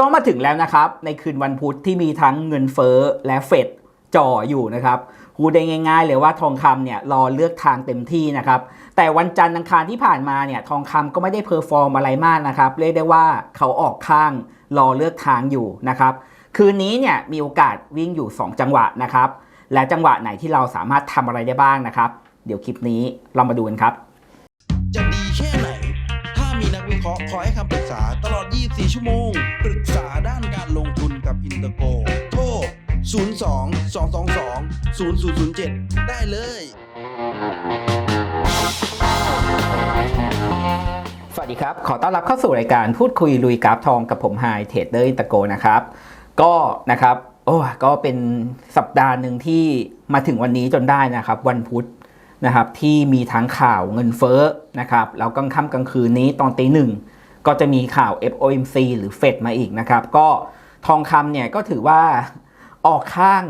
ก็มาถึงแล้วนะครับ ในคืนวันพุธที่มีทั้งเงินเฟ้อและเฟดจ่ออยู่นะครับพูดได้ง่าย ๆ เลยว่าทองคำเนี่ยรอเลือกทางเต็มที่นะครับ แต่วันจันทร์อังคารที่ผ่านมาเนี่ยทองคำก็ไม่ได้เพอร์ฟอร์มอะไรมากนะครับ เรียกได้ว่าเขาออกข้างรอเลือกทางอยู่นะครับ คืนนี้เนี่ยมีโอกาสวิ่งอยู่ 2 จังหวะนะครับ และจังหวะไหนที่เราสามารถทำอะไรได้บ้างนะครับ เดี๋ยวคลิปนี้เรามาดูกันครับ จะดีแค่ไหน ถ้ามีนักวิเคราะห์คอยให้คำปรึกษาตลอด 24 ชั่วโมง เตอร์โกโทร 02 222 0007 ได้เลย สวัสดีครับ ขอต้อนรับเข้าสู่รายการพูดคุยลุยกราฟทองกับผมไฮเทรดเดอร์อินตะโกนะครับ ก็นะครับ โอ้ก็เป็นสัปดาห์หนึ่งที่มาถึงวันนี้จนได้นะครับ วันพุธนะครับที่มีทั้งข่าวเงินเฟ้อนะครับแล้วกลางค่ำกลางคืนนี้ตอนตีหนึ่งก็จะมีข่าว FOMC หรือเฟดมาอีกนะครับ ก็ ทองคำเนี่ยก็ถือว่าออกข้าง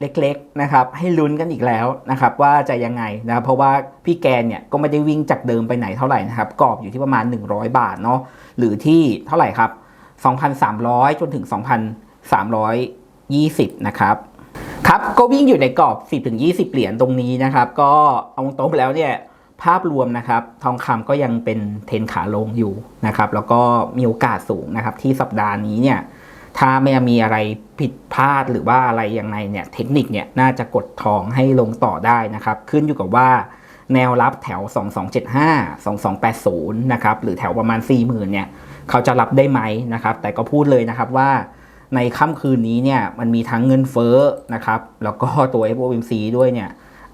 เล็กๆนะครับให้ลุ้นกันอีกแล้วนะครับว่าจะยังไงนะครับเพราะว่าพี่แกนเนี่ยก็ไม่ได้วิ่งจากเดิมไปไหนเท่าไหร่นะครับกรอบอยู่ที่ประมาณ 100 บาทเนาะหรือที่เท่าไหร่ครับ 2,300 จนถึง 2,320 นะครับครับก็วิ่งอยู่ในกรอบ 10-20 เหรียญตรงนี้นะครับก็เอาตรงแล้วเนี่ยภาพรวมนะครับทองคำก็ยังเป็นเทรนขาลงอยู่นะครับแล้วก็มีโอกาสสูงนะครับที่สัปดาห์นี้เนี่ย ถ้าไม่มีอะไรผิดพลาดหรือว่าอะไรยังไงเนี่ยเทคนิคเนี่ยน่าจะกดทองให้ลงต่อได้นะครับ ขึ้นอยู่กับว่าแนวรับแถว 2275 2280 นะครับหรือแถวประมาณ 40,000 เนี่ยเขาจะรับได้ไหมนะครับ แต่ก็พูดเลยนะครับว่าในค่ำคืนนี้เนี่ยมันมีทั้งเงินเฟ้อนะครับ แล้วก็ตัว FOMC ด้วยเนี่ย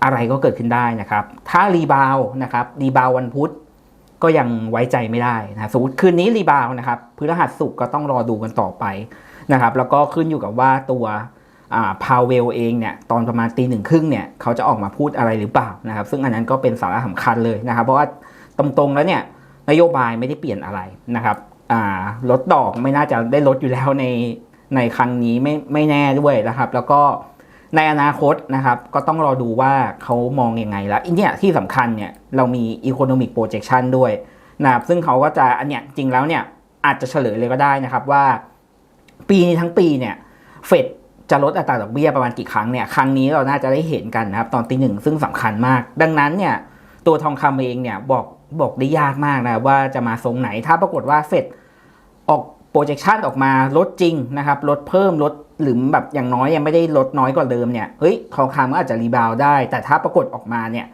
อะไรก็เกิดขึ้นได้นะครับ ถ้ารีบาวนะครับรีบาววันพุธก็ยังไว้ใจไม่ได้นะสมมติคืนนี้รีบาวนะครับพฤหัสสุกก็ต้องรอดูกันต่อไป นะครับแล้วก็ขึ้นอยู่กับว่าตัวพาวเวลเองเนี่ยตอนประมาณตีหนึ่งครึ่งเนี่ยเขาจะออกมาพูดอะไรหรือเปล่านะครับซึ่งอันนั้นก็เป็นสาระสำคัญเลยนะครับ เพราะว่าตรงๆแล้วเนี่ยนโยบายไม่ได้เปลี่ยนอะไรนะครับลดดอกไม่น่าจะได้ลดอยู่แล้วในในครั้งนี้ไม่ไม่แน่ด้วยนะครับ แล้วก็ในอนาคตนะครับก็ต้องรอดูว่าเขามองยังไงแล้วอันเนี้ยที่สำคัญเนี่ยเรามี economic projection ด้วยนะครับซึ่งเขาก็จะอันเนี้ยจริงแล้วเนี่ยอาจจะเฉลยเลยก็ได้นะครับว่า ปีนี้ทั้งปีเนี่ยเฟดจะลดอัตราดอกเบี้ยประมาณกี่ครั้งเนี่ยครั้งนี้เราน่าจะได้เห็นกันนะครับตอนตีหนึ่งซึ่งสำคัญมาก ดังนั้นเนี่ยตัวทองคำเองเนี่ยบอกบอกได้ยากมากนะว่าจะมาทรงไหนถ้าปรากฏว่าเฟดออก projection ออกมาลดจริงนะครับลดเพิ่มลดหรือแบบอย่างน้อยยังไม่ได้ลดน้อยกว่าเดิมเนี่ยเฮ้ยทองคำก็อาจจะรีบาวได้ แต่ถ้าปรากฏออกมาเนี่ย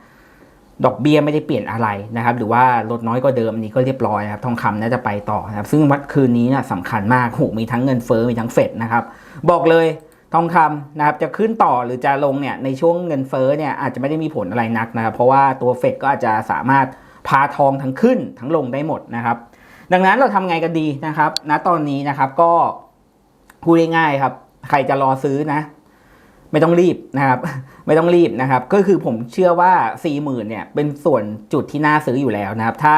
ดอกเบี้ยไม่ได้เปลี่ยนอะไรนะครับ หรือว่าลดน้อยกว่าเดิมนี้ก็เรียบร้อยนะครับ ทองคำน่าจะไปต่อนะครับ ซึ่งวัดคืนนี้นะสำคัญมากหูมีทั้งเงินเฟ้อมีทั้งเฟดนะครับ บอกเลยทองคำนะครับจะขึ้นต่อหรือจะลงเนี่ยในช่วงเงินเฟ้อเนี่ยอาจจะไม่ได้มีผลอะไรนักนะครับ เพราะว่าตัวเฟดก็อาจจะสามารถพาทองทั้งขึ้นทั้งลงได้หมดนะครับ ดังนั้นเราทำไงกันดีนะครับณตอนนี้นะครับก็พูดง่ายๆครับ ใครจะรอซื้อนะ ไม่ต้องรีบนะครับ ไม่ต้องรีบนะครับ ก็คือผมเชื่อว่า4ี่หมื่นเนี่ยเป็นส่วนจุดที่น่าซื้ออยู่แล้วนะครับ ถ้า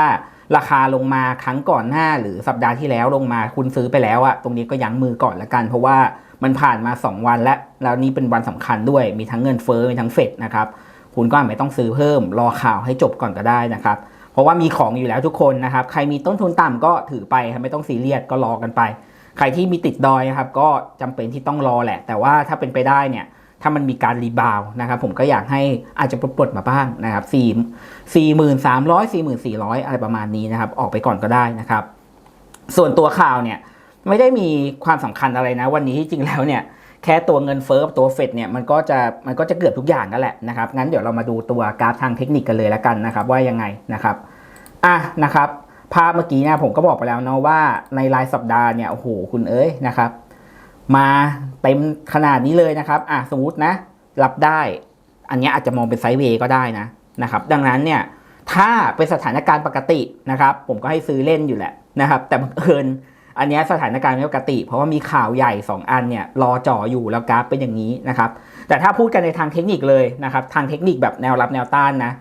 ราคาลงมาครั้งก่อนหน้าหรือสัปดาห์ที่แล้วลงมาคุณซื้อไปแล้วอะตรงนี้ก็ยั้งมือก่อนละกัน เพราะว่ามันผ่านมา 2 วันแล้ว แล้วนี่เป็นวันสำคัญด้วยมีทั้งเงินเฟ้อมีทั้งเฟดนะครับคุณก็ไม่ต้องซื้อเพิ่ม รอข่าวให้จบก่อนก็ได้นะครับ เพราะว่ามีของอยู่แล้วทุกคนนะครับ ใครมีต้นทุนต่ำก็ถือไปไม่ต้องซีเรียสก็รอกันไป ใครที่มีติดดอยนะครับก็จำเป็นที่ต้องรอแหละ แต่ว่าถ้าเป็นไปได้เนี่ย ถ้ามันมีการรีบาวนะครับผมก็อยากให้อาจจะปลดมาบ้างนะครับสี่สี่หมื่นสามร้อะไรประมาณนี้นะครับออกไปก่อนก็ได้นะครับ ส่วนตัวข่าวเนี่ยไม่ได้มีความสำคัญอะไรนะ วันนี้ที่จริงแล้วเนี่ยแค่ตัวเงินเฟ้อตัวเฟดเนี่ยมันก็จะมันก็จะเกือบทุกอย่างกันแหละนะครับงั้นเดี๋ยวเรามาดูตัวกราฟทางเทคนิคกันเลยแล้วกันนะครับ ว่ายังไงนะครับอะนะครับภาพเมื่อกี้เนี่ยผมก็บอกไปแล้วเนาะว่าในรายสัปดาห์เนี่ยโอ้โหคุณเอ้ยนะครับ มาเต็มขนาดนี้เลยนะครับอะสมมตินะ รับได้ อันนี้อาจจะมองเป็นไซด์เวย์ก็ได้นะนะครับ ดังนั้นเนี่ยถ้าเป็นสถานการณ์ปกตินะครับ ผมก็ให้ซื้อเล่นอยู่แหละนะครับ แต่บังเอิญอันนี้สถานการณ์ไม่ปกติ เพราะว่ามีข่าวใหญ่ 2 อันเนี่ยรอจ่ออยู่แล้วกราฟเป็นอย่างนี้นะครับ แต่ถ้าพูดกันในทางเทคนิคเลยนะครับ ทางเทคนิคแบบแนวรับแนวต้านนะ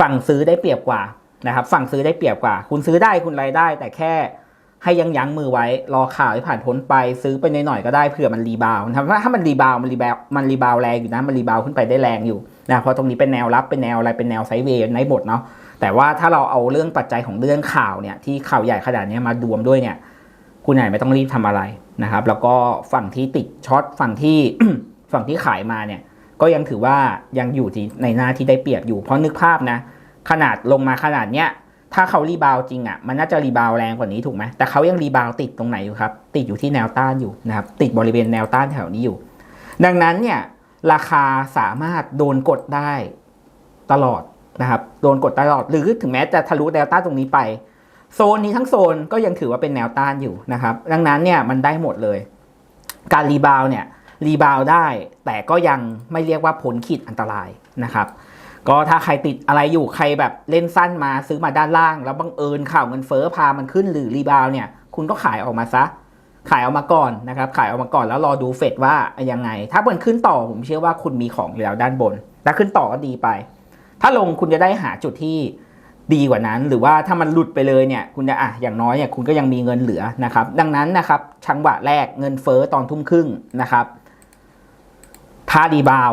ฝั่งซื้อได้เปรียบกว่านะครับ ฝั่งซื้อได้เปรียบกว่า คุณซื้อได้คุณรายได้ แต่แค่ ให้ยังยั้งมือไว้ รอข่าวที่ผ่านพ้นไปซื้อไปหน่อยๆก็ได้เผื่อมันรีบาวนะครับถ้ามันรีบาวมันรีบาวมันรีบาวแรงอยู่นะมันรีบาวขึ้นไปได้แรงอยู่นะเพราะตรงนี้เป็นแนวรับเป็นแนวอะไรเป็นแนวไซด์เวย์ในบทเนาะแต่ว่าถ้าเราเอาเรื่องปัจจัยของเรื่องข่าวเนี่ยที่ข่าวใหญ่ขนาดนี้มาดวมด้วยเนี่ย คุณอาจจะไม่ต้องรีบทำอะไรนะครับ แล้วก็ฝั่งที่ติดช็อตฝั่งที่ฝั่งที่ขายมาเนี่ย ก็ยังถือว่ายังอยู่ที่ในหน้าที่ได้เปรียบอยู่เพราะนึกภาพนะ ขนาดลงมาขนาดเนี้ย ถ้าเขารีบาวจริงอะ่ะมันน่าจะรีบาวแรงกว่านี้ถูกไหมแต่เขายังรีบาวติดตรงไหนอยู่ครับ ติดอยู่ที่แนวต้านอยู่นะครับ ติดบริเวณแนวต้านแถวนี้อยู่ ดังนั้นเนี่ยราคาสามารถโดนกดได้ตลอดนะครับ โดนกดตลอดหรือถึงแม้จะทะลุแนวต้านตรงนี้ไป โซนนี้ทั้งโซนก็ยังถือว่าเป็นแนวต้านอยู่นะครับ ดังนั้นเนี่ยมันได้หมดเลย การรีบาวเนี่ยรีบาวได้ แต่ก็ยังไม่เรียกว่าพ้นขีดอันตรายนะครับ ก็ถ้าใครติดอะไรอยู่ใครแบบเล่นสั้นมาซื้อมาด้านล่าง แล้วบังเอิญข่าวเงินเฟ้อพามันขึ้นหรือรีบาวเนี่ย คุณก็ขายออกมาซะ ขายออกมาก่อนนะครับ ขายออกมาก่อนแล้วรอดูเฟดว่ายังไง ถ้ามันขึ้นต่อผมเชื่อว่าคุณมีของแล้วด้านบนถ้าขึ้นต่อก็ดีไป ถ้าลงคุณจะได้หาจุดที่ดีกว่านั้น หรือว่าถ้ามันหลุดไปเลยเนี่ย คุณจะอะอย่างน้อยเนี่ยคุณก็ยังมีเงินเหลือนะครับ ดังนั้นนะครับชังหวะแรกเงินเฟ้อตอนทุ่มครึ่งนะครับ ถ้าดีบาว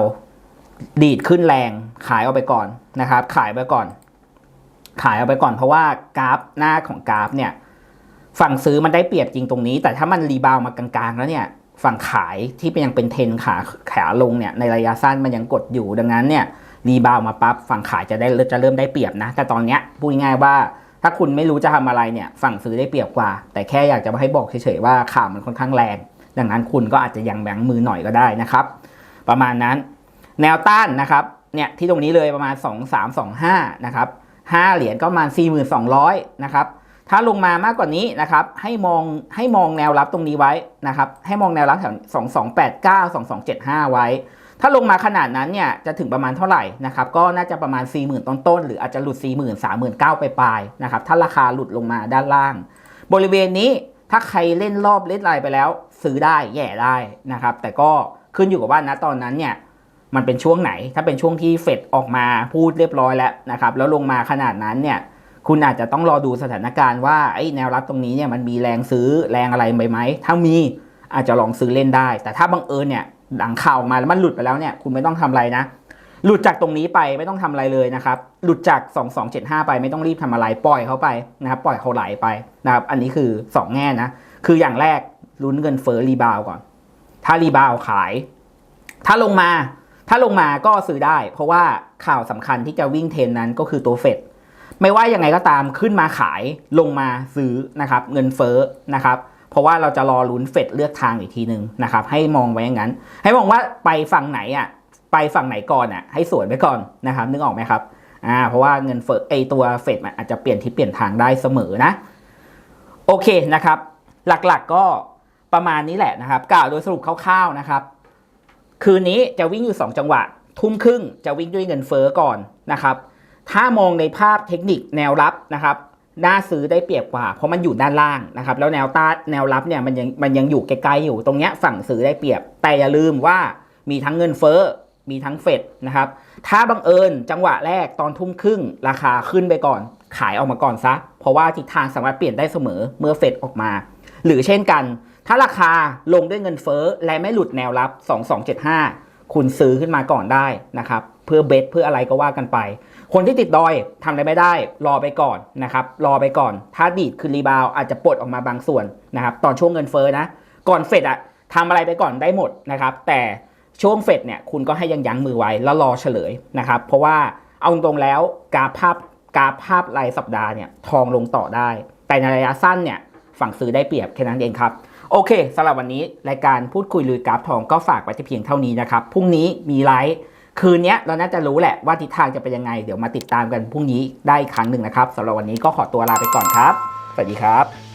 ดีดขึ้นแรงขายออกไปก่อนนะครับ ขายไปก่อน ขายออกไปก่อนเพราะว่ากราฟหน้าของกราฟเนี่ยฝั่งซื้อมันได้เปรียบจริงตรงนี้ แต่ถ้ามันรีบาวมากลางๆ แล้วเนี่ยฝั่งขายที่เป็นยังเป็นเทนขาขาลงเนี่ยในระยะสั้นมันยังกดอยู่ดังนั้นเนี่ยรีบาวมาปั๊บฝั่งขายจะได้จะเริ่มได้เปรียบนะ แต่ตอนเนี้ยพูดง่ายว่าถ้าคุณไม่รู้จะทำอะไรเนี่ยฝั่งซื้อได้เปรียบกว่า แต่แค่อยากจะมาให้บอกเฉยๆว่าข่าวมันค่อนข้างแรง ดังนั้นคุณก็อาจจะยังแบงมือหน่อยก็ได้นะครับ ประมาณนั้น แนวต้านนะครับเนี่ยที่ตรงนี้เลยประมาณ 2 3 2 5นะครับ5เหรียญก็ประมาณ 4,200นะครับถ้าลงมามากกว่านี้นะครับให้มองให้มองแนวรับตรงนี้ไว้นะครับให้มองแนวรับแถว2289 2275 ไว้ ถ้าลงมาขนาดนั้นเนี่ยจะถึงประมาณเท่าไหร่นะครับก็น่าจะประมาณ 40,000 ต้นๆหรืออาจจะหลุด 40,000 39,000ไปปลายๆนะครับถ้าราคาหลุดลงมาด้านล่าง บริเวณนี้ถ้าใครเล่นรอบเล่นอะไรไปแล้ว ซื้อได้แย่ได้นะครับแต่ก็ขึ้นอยู่กับว่าณตอนนั้นเนี่ย มันเป็นช่วงไหน ถ้าเป็นช่วงที่เฟดออกมาพูดเรียบร้อยแล้วนะครับ แล้วลงมาขนาดนั้นเนี่ยคุณอาจจะต้องรอดูสถานการณ์ว่าไอ้แนวรับตรงนี้เนี่ยมันมีแรงซื้อแรงอะไรไหมไหมถ้ามีอาจจะลองซื้อเล่นได้ แต่ถ้าบังเอิญเนี่ยหลังข่าวออกมาแล้วมันหลุดไปแล้วเนี่ยคุณไม่ต้องทำอะไรนะ หลุดจากตรงนี้ไปไม่ต้องทำอะไรเลยนะครับ หลุดจาก 2275 ไปไม่ต้องรีบทำอะไรปล่อยเขาไปนะครับปล่อยเขาไหลไปนะครับอันนี้คือ 2 แง่นะคืออย่างแรกลุ้นเงินเฟ้อรีบาวก่อน ถ้ารีบาวขาย ถ้าลงมา ถ้าลงมาก็ซื้อได้ เพราะว่าข่าวสำคัญที่จะวิ่งเทรนนั้นก็คือตัวเฟดไม่ว่ายังไงก็ตามขึ้นมาขายลงมาซื้อนะครับเงินเฟ้อนะครับเพราะว่าเราจะรอลุ้นเฟดเลือกทางอีกทีหนึ่งนะครับให้มองไว้อย่างนั้น ให้มองว่าไปฝั่งไหนอะไปฝั่งไหนก่อนอะให้สวนไปก่อนนะครับนึกออกไหมครับอ่าเพราะว่าเงินเฟ้อไอตัวเฟดมันอาจจะเปลี่ยนที่เปลี่ยนทางได้เสมอนะโอเคนะครับ หลักๆก็ประมาณนี้แหละนะครับ กล่าวโดยสรุปคร่าวๆนะครับ คืนนี้จะวิ่งอยู่ 2 จังหวะ ทุ่มครึ่งจะวิ่งด้วยเงินเฟอ้อก่อนนะครับ ถ้ามองในภาพเทคนิคแนวรับนะครับน่าซื้อได้เปรียบกว่า เพราะมันอยู่ด้านล่างนะครับ แล้วแนวต้านแนวรับเนี่ยมันยังมันยังอยู่ไกลๆอยู่ตรงเนี้ยฝั่งซื้อได้เปรียบ แต่อย่าลืมว่ามีทั้งเงินเฟ้อมีทั้งเฟดนะครับ ถ้าบังเอิญจังหวะแรกตอนทุ่มครึ่ง ราคาขึ้นไปก่อน ขายออกมาก่อนซะ เพราะว่าทิศทางสามารถเปลี่ยนได้เสมอเมื่อเฟดออกมา หรือเช่นกัน ถ้าราคาลงด้วยเงินเฟ้อและไม่หลุดแนวรับ 2275 คุณซื้อขึ้นมาก่อนได้นะครับ เพื่อเบสเพื่ออะไรก็ว่ากันไป คนที่ติดดอยทำอะไรไม่ได้ รอไปก่อนนะครับ รอไปก่อน ถ้าดีดคือรีบาวอาจจะปลดออกมาบางส่วนนะครับ ตอนช่วงเงินเฟ้อนะ ก่อนเฟดอะทำอะไรไปก่อนได้หมดนะครับ แต่ช่วงเฟดเนี่ยคุณก็ให้ยังยั้งมือไว้แล้วรอเฉลยนะครับ เพราะว่าเอาตรงแล้วกราฟภาพกราฟภาพรายสัปดาห์เนี่ยทองลงต่อได้ แต่ในระยะสั้นเนี่ยฝั่งซื้อได้เปรียบแค่นั้นเองครับ โอเคสำหรับวันนี้รายการพูดคุยลุยกราฟทองก็ฝากไว้ที่เพียงเท่านี้นะครับพรุ่งนี้มีไลฟ์คืนนี้เราน่าจะรู้แหละว่าทิศทางจะเป็นยังไง เดี๋ยวมาติดตามกันพรุ่งนี้ได้อีกครั้งหนึ่งนะครับสำหรับวันนี้ก็ขอตัวลาไปก่อนครับ สวัสดีครับ